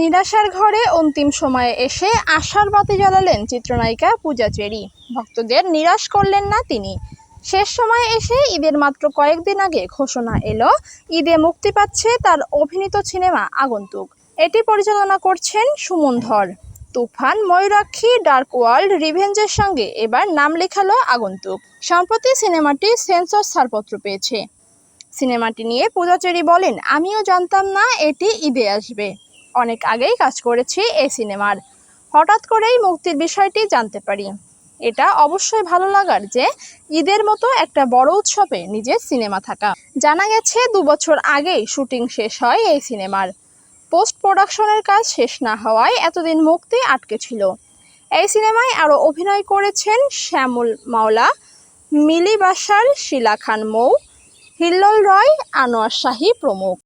নিরাশার ঘরে অন্তিম সময়ে এসে আশার বাতি জ্বালালেন চিত্রনায়িকা পূজা চেরি। ভক্তদের নিরাশ করলেন না তিনি। শেষ সময়ে এসে ঈদের মাত্র কয়েকদিন আগে ঘোষণা এলো, ঈদে মুক্তি পাচ্ছে তার অভিনীত সিনেমা আগন্তুক। এটি পরিচালনা করছেন সুমন ধর। তুফান, ময়ূরাক্ষী, ডার্ক ওয়ার্ল্ড, রিভেঞ্জের সঙ্গে এবার নাম লেখালো আগন্তুক। সম্প্রতি সিনেমাটি সেন্সর ছাড়পত্র পেয়েছে। সিনেমাটি নিয়ে পূজা চেরি বলেন, আমিও জানতাম না এটি ঈদে আসবে। অনেক আগেই কাজ করেছি এই সিনেমার। হঠাৎ করেই মুক্তির বিষয়টি জানতে পারি। এটা অবশ্যই ভালো লাগার যে ঈদের মতো একটা বড় উৎসবে নিজের সিনেমা থাকা। জানা গেছে দু বছর আগেই শুটিং শেষ হয় এই সিনেমার। পোস্ট প্রোডাকশনের কাজ শেষ না হওয়ায় এতদিন মুক্তি আটকে ছিল। এই সিনেমায় আরও অভিনয় করেছেন শ্যামল মাওলা, মিলি বাসার, শিলা খান মৌ, হিল্লোল রয়, আনোয়ার শাহী প্রমুখ।